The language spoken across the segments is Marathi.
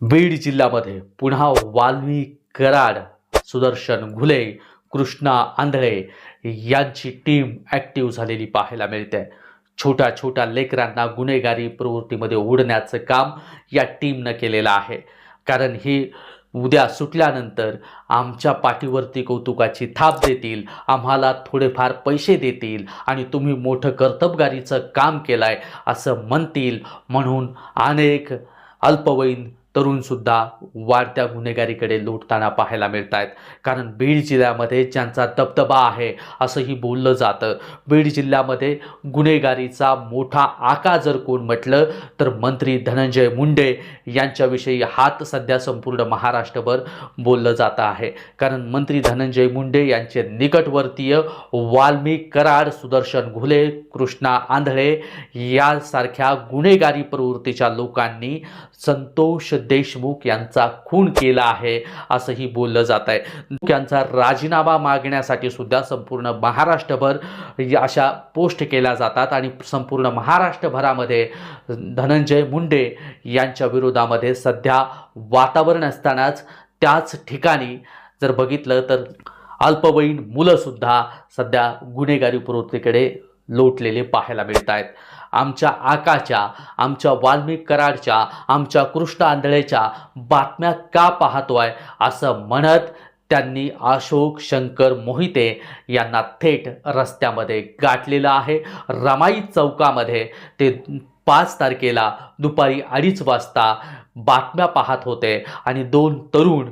बीड जिल्ह्यामध्ये पुन्हा वाल्मी कराड सुदर्शन घुले कृष्णा आंधळे यांची टीम ॲक्टिव्ह झालेली पाहायला मिळते. छोट्या छोट्या लेकरांना गुन्हेगारी प्रवृत्तीमध्ये ओढण्याचं काम या टीमनं केलेलं आहे. कारण ही उद्या सुटल्यानंतर आमच्या पाठीवरती कौतुकाची थाप देतील आम्हाला थोडेफार पैसे देतील आणि तुम्ही मोठं कर्तबगारीचं काम केलं आहे असं म्हणतील म्हणून अनेक अल्पवयीन तरुणसुद्धा वाढत्या गुन्हेगारीकडे लोटताना पाहायला मिळत आहेत कारण बीड जिल्ह्यामध्ये ज्यांचा दबदबा आहे असंही बोललं जातं. बीड जिल्ह्यामध्ये गुन्हेगारीचा मोठा आका जर कोण म्हटलं तर मंत्री धनंजय मुंडे यांच्याविषयी हात सध्या संपूर्ण महाराष्ट्रभर बोललं जातं आहे. कारण मंत्री धनंजय मुंडे यांचे निकटवर्तीय वाल्मी कराड सुदर्शन घुले कृष्णा आंधळे यासारख्या गुन्हेगारी प्रवृत्तीच्या लोकांनी संतोष देशमुख यांचा खून केला आहे असंही बोललं जात आहे. यांचा राजीनामा मागण्यासाठी सुद्धा संपूर्ण महाराष्ट्रभर या अशा पोस्ट केल्या जातात आणि संपूर्ण महाराष्ट्रभरामध्ये धनंजय मुंडे यांच्या विरोधामध्ये सध्या वातावरण असतानाच त्याच ठिकाणी जर बघितलं तर अल्पवयीन मुलंसुद्धा सध्या गुन्हेगारी प्रवृत्तीकडे लोटलेले पाहायला मिळत आहेत आमच्या आकाच्या आमच्या वाल्मिक कराडच्या आमच्या कृष्ण आंधळेच्या बातम्या का पाहतोय असं म्हणत त्यांनी अशोक शंकर मोहिते यांना थेट रस्त्यामध्ये गाठलेलं आहे. रमाई चौकामध्ये ते पाच तारखेला दुपारी अडीच वाजता बातम्या पाहत होते आणि दोन तरुण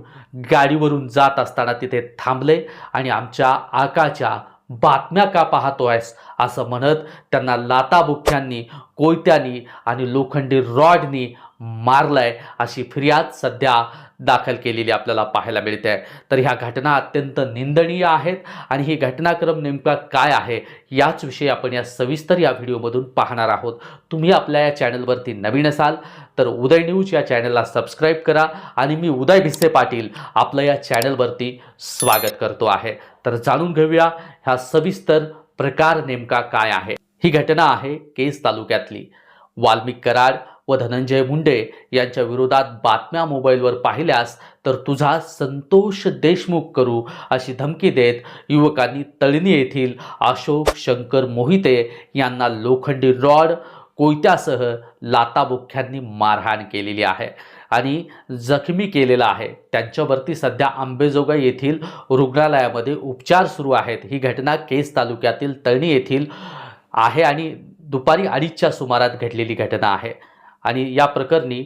गाडीवरून जात असताना तिथे थांबले आणि आमच्या आकाच्या बातम्या का पाहतोयस? असं म्हणत त्यांना लाताबुक्क्यांनी कोयत्यांनी आणि लोखंडी रॉडनी मारलाय अशी फिर्याद सध्या दाखल केलेली आपल्याला पाहायला मिळते. आहे तर ह्या घटना अत्यंत निंदनीय आहेत आणि ही घटनाक्रम नेमका काय आहे याच विषयी आपण या सविस्तर या व्हिडिओमधून पाहणार आहोत. तुम्ही आपल्या या चॅनलवरती नवीन असाल तर उदय न्यूज या चॅनलला सबस्क्राईब करा आणि मी उदय भिस्से पाटील आपलं या चॅनलवरती स्वागत करतो आहे. तर जाणून घेऊया ह्या सविस्तर प्रकार नेमका काय आहे. ही घटना आहे केस तालुक्यातली. वाल्मिक कराड व धनंजय मुंडे यांच्या विरोधात बातम्या मोबाईलवर पाहिल्यास तर तुझा संतोष देशमुख करू अशी धमकी देत युवकांनी तळणी येथील अशोक शंकर मोहिते यांना लोखंडी रॉड कोयत्यासह लाताबुख्यांनी मारहाण केलेली आहे आणि जखमी केलेला आहे. त्यांच्यावरती सध्या आंबेजोगाई येथील रुग्णालयामध्ये उपचार सुरू आहेत. ही घटना केस तालुक्यातील तळणी येथील आहे आणि दुपारी अडीचच्या सुमारात घडलेली घटना आहे. आणि या प्रकरणी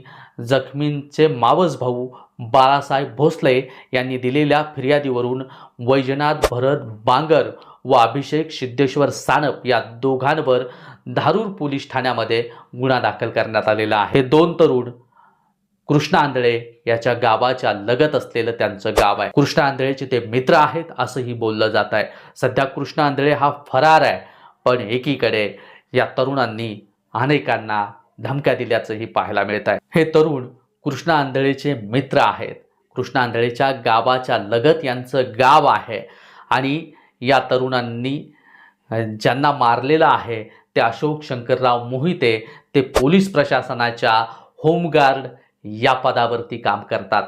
जखमींचे मावस भाऊ बाळासाहेब भोसले यांनी दिलेल्या फिर्यादीवरून वैजनाथ भरत बांगर व अभिषेक सिद्धेश्वर सानप या दोघांवर धारूर पोलीस ठाण्यामध्ये गुन्हा दाखल करण्यात आलेला आहे. दोन तरुण कृष्ण आंधळे याच्या गावाच्या लगत असलेलं त्यांचं गाव आहे. कृष्ण आंधळेचे ते मित्र आहेत असंही बोललं जात आहे. सध्या कृष्ण आंधळे हा फरार आहे. पण एकीकडे या तरुणांनी अनेकांना धमक्या दिल्याचंही पाहायला मिळत आहे हे तरुण कृष्ण आंधळेचे मित्र आहेत. कृष्ण आंधळेच्या गावाच्या लगत यांचं गाव आहे आणि या तरुणांनी ज्यांना मारलेलं आहे ते अशोक शंकरराव मोहिते ते पोलीस प्रशासनाच्या होमगार्ड या पदावरती काम करतात.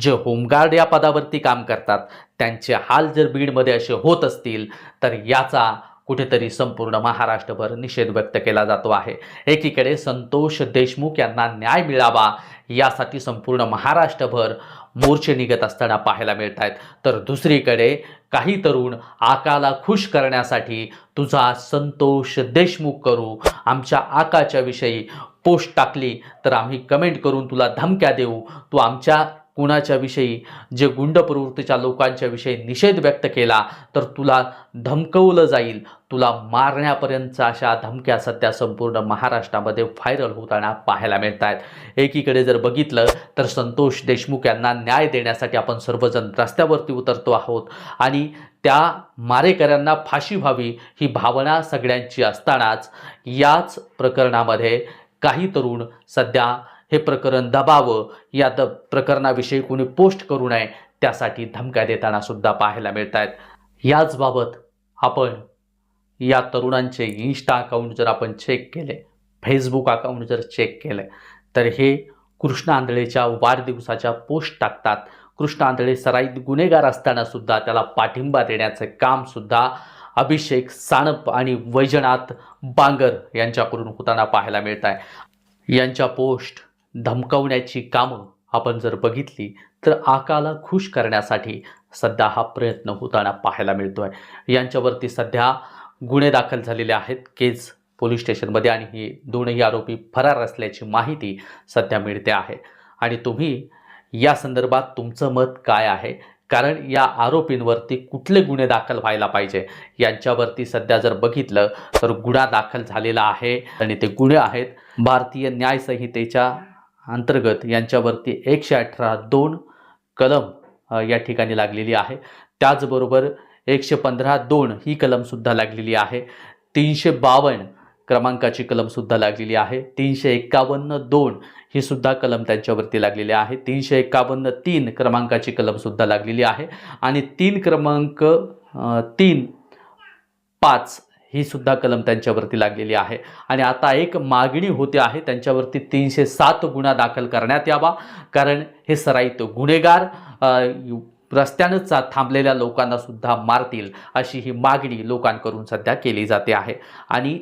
जे होमगार्ड या पदावरती काम करतात. त्यांचे हाल जर बीडमध्ये असे होत असतील तर याचा कुठेतरी संपूर्ण महाराष्ट्रभर निषेध व्यक्त केला जातो आहे. एकीकडे संतोष देशमुख यांना न्याय मिळावा यासाठी संपूर्ण महाराष्ट्रभर मोर्चे निघत असताना पाहायला मिळत आहेत तर दुसरीकडे काही तरुण आकाला खुश करण्यासाठी तुझा संतोष देशमुख करू आमच्या आकाच्या विषयी पोस्ट टाकली तर आम्ही कमेंट करून तुला धमक्या देऊ. तू आमच्या कुणाच्या विषयी जे गुंड प्रवृत्तीच्या लोकांच्या विषयी निषेध व्यक्त केला तर तुला धमकवलं जाईल. तुला मारण्यापर्यंतचा अशा धमक्या सध्या संपूर्ण महाराष्ट्रामध्ये व्हायरल होताना पाहायला मिळत आहेत एकीकडे जर बघितलं तर संतोष देशमुख यांना न्याय देण्यासाठी आपण सर्वजण रस्त्यावरती उतरतो आहोत आणि त्या मारेकऱ्यांना फाशी व्हावी ही भावना सगळ्यांची असतानाच याच प्रकरणामध्ये काही तरुण सध्या हे प्रकरण दबावं या द प्रकरणाविषयी कोणी पोस्ट करू नये त्यासाठी धमक्या देताना सुद्धा पाहायला मिळत आहेत याचबाबत आपण या तरुणांचे इन्स्टा अकाउंट जर आपण चेक केले फेसबुक अकाउंट जर चेक केले तर हे कृष्ण आंधळेच्या वाढदिवसाच्या पोस्ट टाकतात. कृष्ण आंधळे सराईत गुन्हेगार असताना सुद्धा त्याला पाठिंबा देण्याचं कामसुद्धा अभिषेक साणप आणि वैजनाथ बांगर यांच्याकडून होताना पाहायला मिळत आहे यांच्या पोस्ट धमकावण्याची कामं आपण जर बघितली तर आकाला खुश करण्यासाठी सध्या हा प्रयत्न होताना पाहायला मिळतो आहे यांच्यावरती सध्या गुन्हे दाखल झालेले आहेत केज पोलीस स्टेशनमध्ये आणि हे दोनही आरोपी फरार असल्याची माहिती सध्या मिळते आहे. आणि तुम्ही या संदर्भात तुमचं मत काय आहे? कारण या आरोपींवरती कुठले गुन्हे दाखल व्हायला पाहिजे? यांच्यावरती सध्या जर बघितलं तर गुन्हा दाखल झालेला आहे आणि ते गुन्हे आहेत भारतीय न्यायसंहितेच्या अंतर्गत यांच्यावरती एकशे अठरा दोन कलम या ठिकाणी लागलेली आहे. त्याचबरोबर एकशे पंधरा दोन ही कलमसुद्धा लागलेली आहे. तीनशे बावन्न क्रमांकाची कलमसुद्धा लागलेली आहे. तीनशे एक्कावन्न दोन ही सुद्धा कलम त्यांच्यावरती लागलेली आहे. तीनशे एक्कावन्न तीन क्रमांकाची कलमसुद्धा लागलेली आहे. आणि तीन क्रमांक तीन पाच ही सुद्धा कलम त्यांच्यावरती लागलेली आहे. आणि आता एक मागणी होते आहे त्यांच्यावरती तीनशे सात गुन्हा दाखल करण्यात यावा. कारण हे सराईत गुन्हेगार रस्त्यानंच थांबलेल्या लोकांना सुद्धा मारतील अशी ही मागणी लोकांकडून सध्या केली जाते आहे. आणि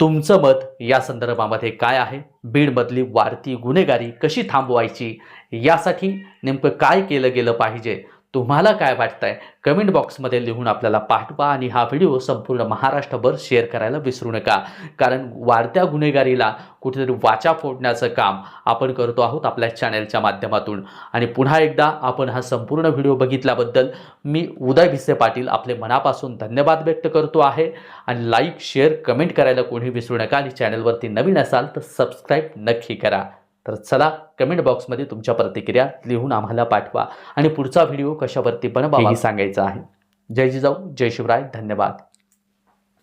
तुमचं मत या संदर्भामध्ये काय आहे? बीडमधली वाढती गुन्हेगारी कशी थांबवायची? यासाठी नेमकं काय केलं गेलं पाहिजे? तुम्हाला काय वाटतंय? कमेंट बॉक्समध्ये लिहून आपल्याला पाठवा आणि हा व्हिडिओ संपूर्ण महाराष्ट्रभर शेअर करायला विसरू नका. कारण वाढत्या गुन्हेगारीला कुठेतरी वाचा फोडण्याचं काम आपण करतो आहोत आपल्या चॅनलच्या माध्यमातून. आणि पुन्हा एकदा आपण हा संपूर्ण व्हिडिओ बघितल्याबद्दल मी उदय भिसे पाटील आपले मनापासून धन्यवाद व्यक्त करतो आहे. आणि लाईक शेअर कमेंट करायला कोणी विसरू नका आणि चॅनलवरती नवीन असाल तर सबस्क्राईब नक्की करा. तर चला कमेंट बॉक्समध्ये तुमच्या प्रतिक्रिया लिहून आम्हाला पाठवा. आणि पुढचा व्हिडिओ कशावरती बनवा हेही सांगायचं आहे. जय जिजाऊ जय शिवराय धन्यवाद.